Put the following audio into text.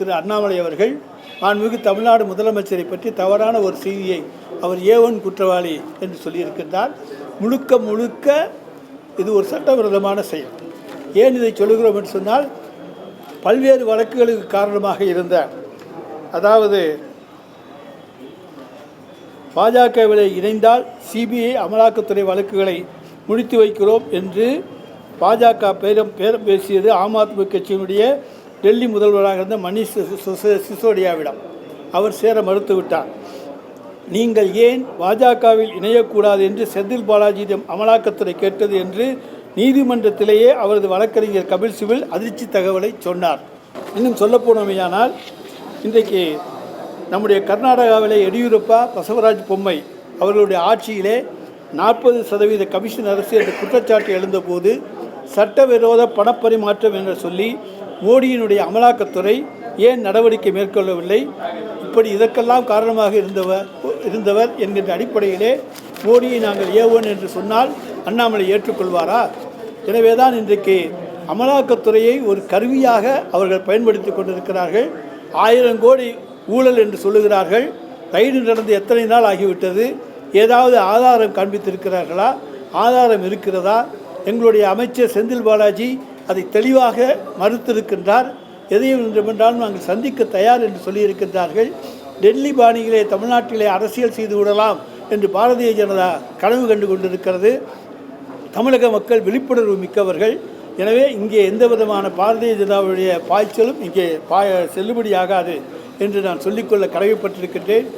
திரு அண்ணாமலை அவர்கள் மாண்புமிகு தமிழ்நாடு முதலமைச்சரை பற்றி தவறான ஒரு செய்தியை அவர் ஏவன் குற்றவாளி என்று சொல்லியிருக்கின்றார். முழுக்க முழுக்க இது ஒரு சட்டவிரோதமான செயல். ஏன் இதை சொல்லுகிறோம் என்று சொன்னால் பல்வேறு வழக்குகளுக்கு காரணமாக இருந்த அதாவது பாஜகவிலே இணைந்தால் சிபிஐ அமலாக்கத்துறை வழக்குகளை முடித்து வைக்கிறோம் என்று பாஜக பேரம் பேரம் பேசியது ஆம் ஆத்மி கட்சியினுடைய டெல்லி முதல்வராக இருந்த மணிஷ் சிசோடியாவிடம் அவர் சேர மறுத்துவிட்டார். நீங்கள் ஏன் பாஜகவில் இணையக்கூடாது என்று செந்தில் பாலாஜியிடம் அமலாக்கத்துறை கேட்டது என்று நீதிமன்றத்திலேயே அவரது வழக்கறிஞர் கபில் சிபில் அதிர்ச்சி தகவலை சொன்னார். இன்னும் சொல்லப்போனமையானால் இன்றைக்கு நம்முடைய கர்நாடகாவிலே எடியூரப்பா பசவராஜ் பொம்மை அவர்களுடைய ஆட்சியிலே நாற்பது சதவீத கமிஷன் அரசு என்ற குற்றச்சாட்டு எழுந்தபோது சட்டவிரோத பணப்பரிமாற்றம் என்று சொல்லி மோடியினுடைய அமலாக்கத்துறை ஏன் நடவடிக்கை மேற்கொள்ளவில்லை? இப்படி இதற்கெல்லாம் காரணமாக இருந்தவர் இருந்தவர் என்கின்ற அடிப்படையிலே மோடியை நாங்கள் ஏவோன் என்று சொன்னால் அண்ணாமலை ஏற்றுக்கொள்வாரா? எனவே தான் இன்றைக்கு அமலாக்கத்துறையை ஒரு கருவியாக அவர்கள் பயன்படுத்தி கொண்டிருக்கிறார்கள். ஆயிரம் கோடி ஊழல் என்று சொல்லுகிறார்கள். ரைடு நடந்து எத்தனை நாள் ஆகிவிட்டது? ஏதாவது ஆதாரம் காண்பித்திருக்கிறார்களா? ஆதாரம் இருக்கிறதா? எங்களுடைய அமைச்சர் செந்தில் பாலாஜி அதை தெளிவாக மறுத்திருக்கின்றார். எதையும் வேண்டுமென்றாலும் நாங்கள் சந்திக்க தயார் என்று சொல்லியிருக்கின்றார்கள். டெல்லி பாணியிலே தமிழ்நாட்டிலே அரசியல் செய்து விடலாம் என்று பாரதிய ஜனதா கனவு கண்டு கொண்டிருக்கிறது. தமிழக மக்கள் விழிப்புணர்வு மிக்கவர்கள். எனவே இங்கே எந்த விதமான பாரதிய ஜனதாவுடைய பாய்ச்சலும் இங்கே பா செல்லுபடியாகாது என்று நான் சொல்லிக்கொள்ள கடமைப்பட்டிருக்கின்றேன்.